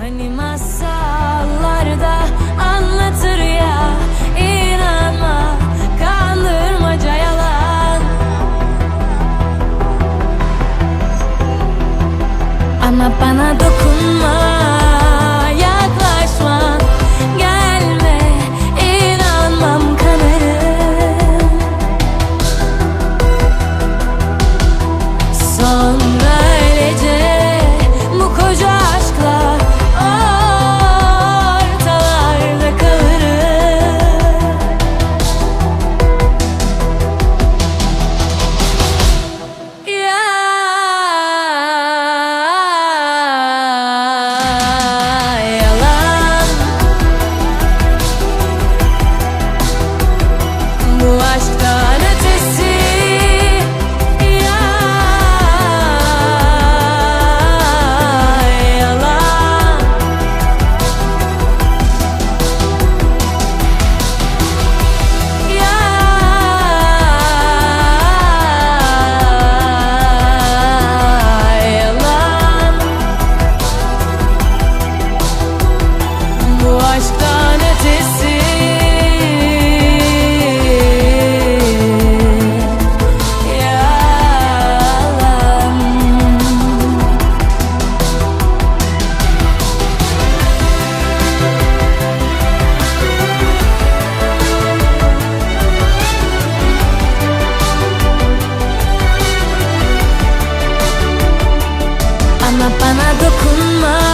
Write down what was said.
Hani masallarda anlatır ya inanma kandırmaca yalan Ama bana dokunma. bana dokunma.